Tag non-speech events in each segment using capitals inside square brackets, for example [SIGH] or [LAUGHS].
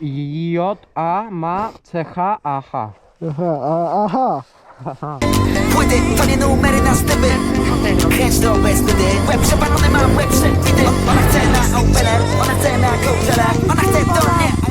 J, A, ma, C, H, A, H. Aha. Płyty to nie numery na stypy Kręć to bez wstydy Łeb przepalony mam, łeb przebity Ona chce na opener, ona chce na kołczele Ona chce do mnie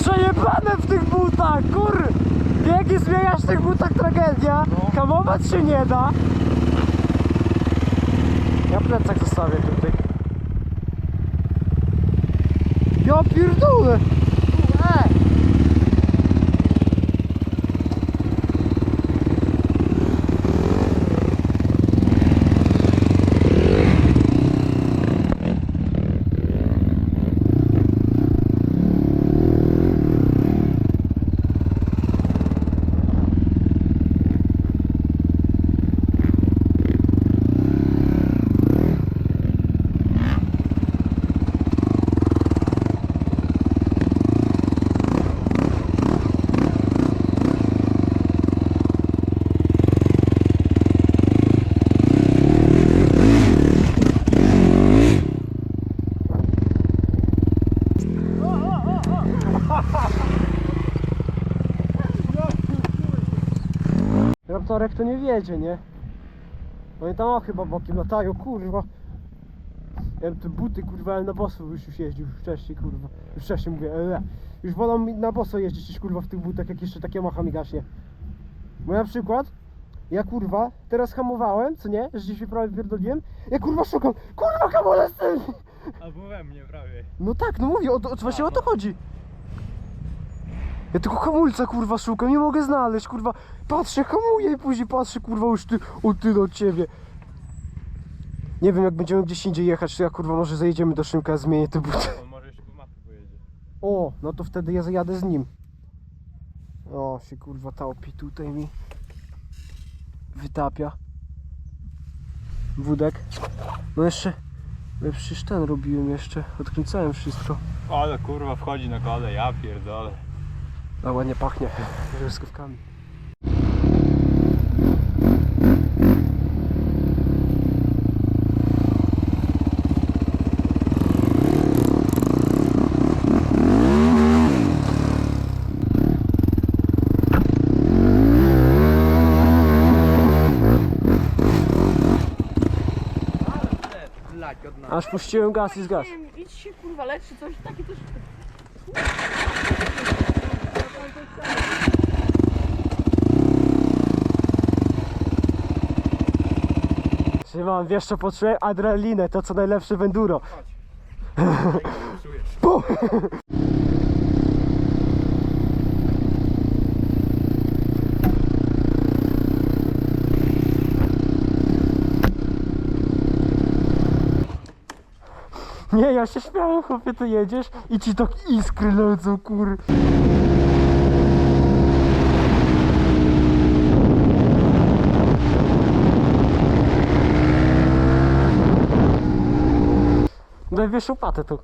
Przejebane w tych butach, kur! Biegi zmieniać w tych butach tragedia. Hamować się nie da. Ja plecak zostawię tutaj. Ja pierdolę! Ej! Raptorek to nie wiedzie, nie? Oni tam o chyba bokiem latają, kurwa. Ja te buty, kurwa, ale na boso już, już jeździł już wcześniej, kurwa. Już wcześniej mówię, ele. Już wolą mi na boso jeździć niż kurwa w tych butach, jak jeszcze takie macha mi gaśnie. Bo na przykład, ja kurwa, teraz hamowałem, co nie? Że się prawie pierdoliłem. Ja kurwa szukam, kurwa hamulec! Albo we mnie prawie. No tak, no mówię, o to, właśnie o to chodzi. Ja tylko hamulca kurwa szukam, nie mogę znaleźć, kurwa. Patrzę, hamuję i później patrzę, kurwa, już ty, o ty od ciebie. Nie wiem, jak będziemy gdzieś indziej jechać, to ja kurwa może zajedziemy do Szymka, zmienię te buty. On może jeszcze po mapę pojedzie. O, no to wtedy ja zajadę z nim. O, się kurwa taupi tutaj mi wytapia. Wódek. No jeszcze, ja przecież ten robiłem jeszcze, odkręcałem wszystko. Ale kurwa wchodzi na kole, ja pierdolę. A ładnie pachnie truskawkami. Aż puściłem gaz i zgas. Nie wiem, idź się kurwa leczy coś takie też. Szymon, wiesz co poczułem? Adrenalinę, to co najlepsze w enduro. [LAUGHS] Pum! Nie, ja się śmiałem, chłopie, ty jedziesz i ci tak iskry lecą, kur... Najwyższą patę tu.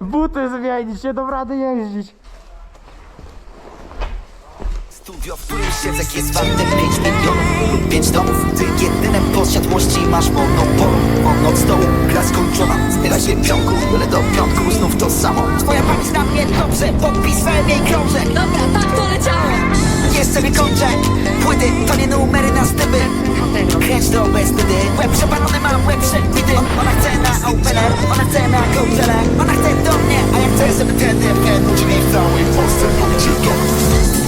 Buty zmienić, nie dam rady jeździć. Studio, w którym siedzek jest warte 5 milionów. Lub 5 domów Ty jedyne posiadłości. Masz monopol On od stołu, gra skończona. Zbiera się pionku, byle do piątku. Znów to samo. Twoja pani zna mnie dobrze, podpisałem jej krążek. Dobra, tak to leciało Jeszcze mi kontrakt Płyty to nie numery na styby Kręć bez wtedy Łeb przepalony mam, łeb przebity. Ona chce na opener, ona chce na kołczele Ona chce do mnie, a ja chcę żeby ten FN udzielił w całej Polsce Ludzie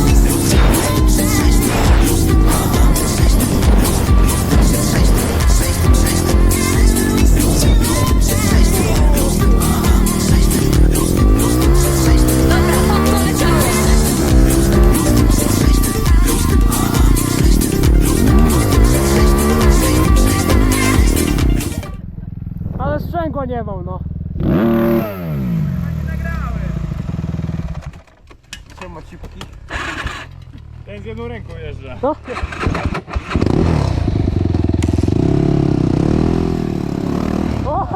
Ten z jedną ręką jeżdża. no.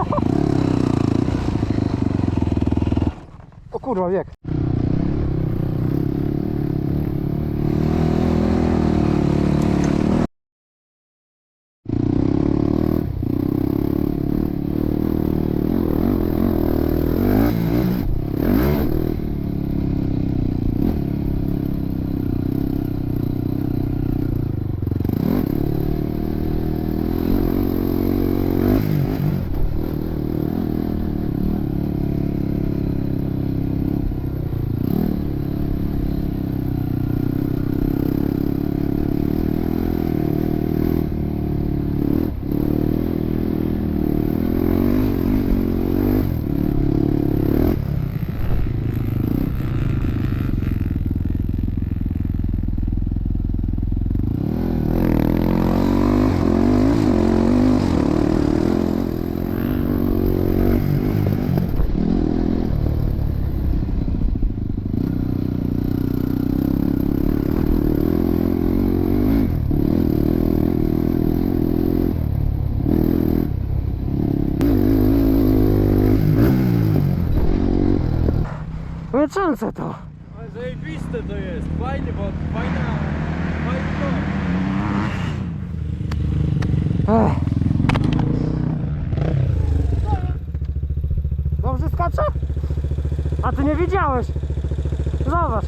O kurwa, wiek. Męczące to. Ale zajebiste to jest. Fajnie, bo fajna... Fajny Ech. Dobrze skacze? A ty nie widziałeś? Zobacz.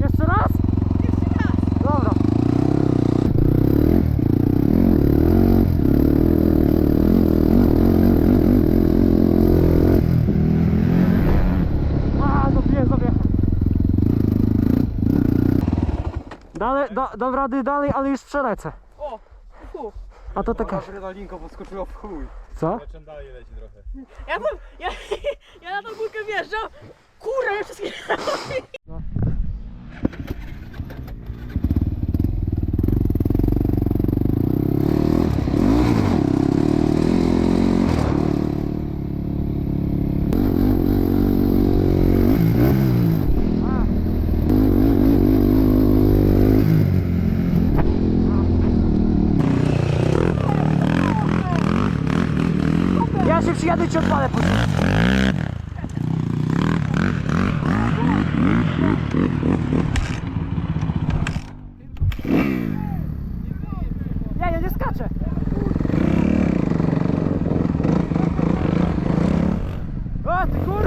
Jeszcze raz? Jeszcze raz. Dobra. A, dobiję sobie. Dalej, da, dam rady dalej, ale już przelecę. O. A to taka... Adrenalinka podskoczyła w chuj. Co? Dalej leci trochę. Ja, bym, ja, [LAUGHS] ja na tą górkę wjeżdżam. Kurwa, ja wszystkie Ja się przyjadę ci odpalę później. Nie, ja nie skaczę. O, ty kurwo!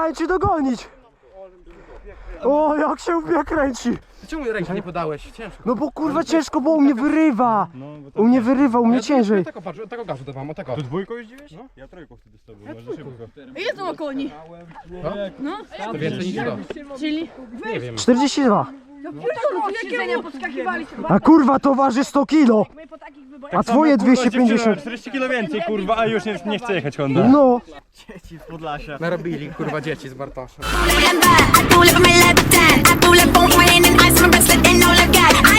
Próbowałem cię dogonić. O, jak się łbie kręci. Czemu ręki nie podałeś? Ciężko. No bo kurwa ciężko, bo u mnie wyrywa. U mnie wyrywa, u mnie ciężej. Tego patrz, tego gazu dawam, o tego. To dwójką jeździłeś? No. Ja trójką wtedy z tobą, może szybko. Ile to ma koni? No, To więcej niż to. czyli... Nie wiem. 42. Podskakiwali się? A kurwa to waży 100 kilo. My po takich wyborach... A twoje 250. 40 kilo więcej, kurwa, a już nie, nie chcę jechać Honda. No. Narobili kurwa dzieci z Bartoszem. I pull up on my left hand. I pull up on my hand and ice my bracelet and all I got.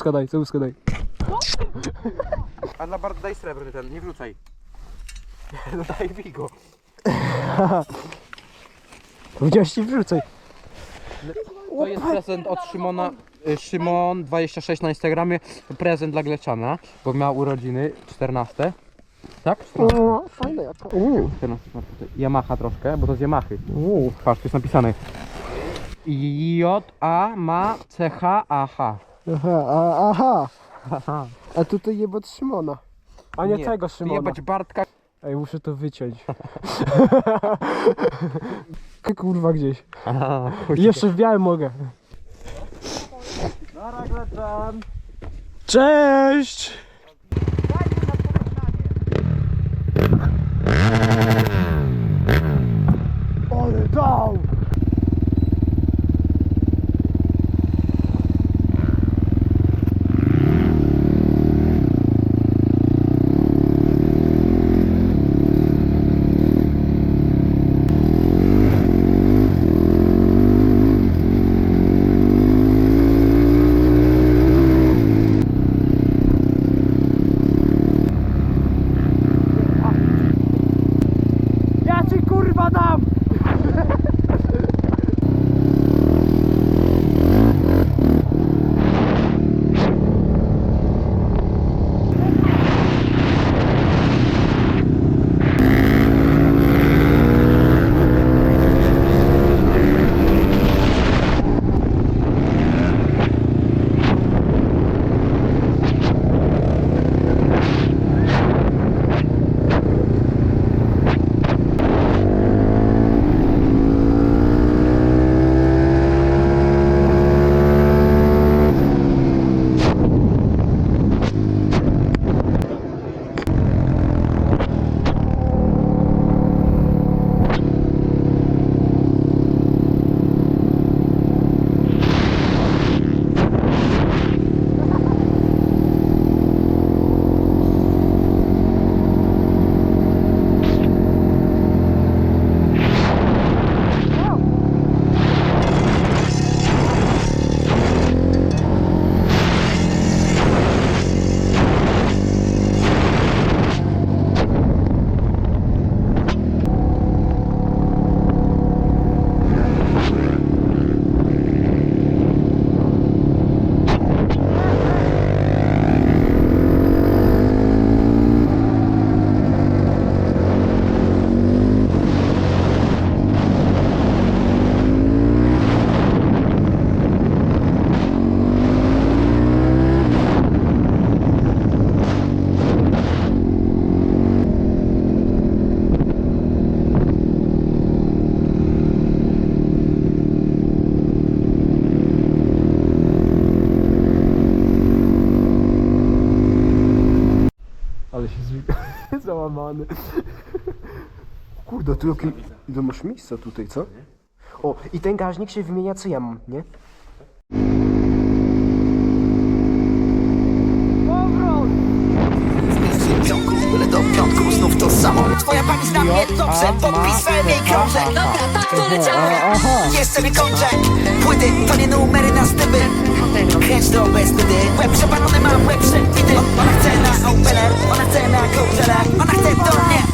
Całuska daj, całuska daj. A dla Bart daj srebrny ten, nie wrzucaj. [LAUGHS] No daj Vigo. Powiedziałeś [LAUGHS] ci wrzucaj. To jest prezent od Szymona. y, Szymon26 na Instagramie. Prezent dla Gleczana, bo miał urodziny 14. Tak? 14. O, fajne jaka. Uuu. 14 ma tutaj. Yamaha troszkę, bo to z Yamahy. Uuu. Patrz, tu jest napisane. J A ma C H A H. Aha, a, aha. Aha. A tutaj jebać Szymona. A nie, tego Szymona. Jebać Bartka. Ej, muszę to wyciąć. [LAUGHS] Kurwa gdzieś. Aha, Jeszcze w białym mogę. Cześć! Załamany. [LAUGHS] Kurde, tu jakie... Ile masz miejsca tutaj, co? O, i ten gaźnik się wymienia co ja mam, nie? Twoja pani z nami mnie dobrze Podpis swoje w jej krążek. Dobra, tak to leciałem. Jeszcze nie kończę Płyty to nie numery na styby Chęć do bez wtedy Łeb przepalony mam, łeb przed widy Ona chce na opener Ona chce na kołczele Ona chce do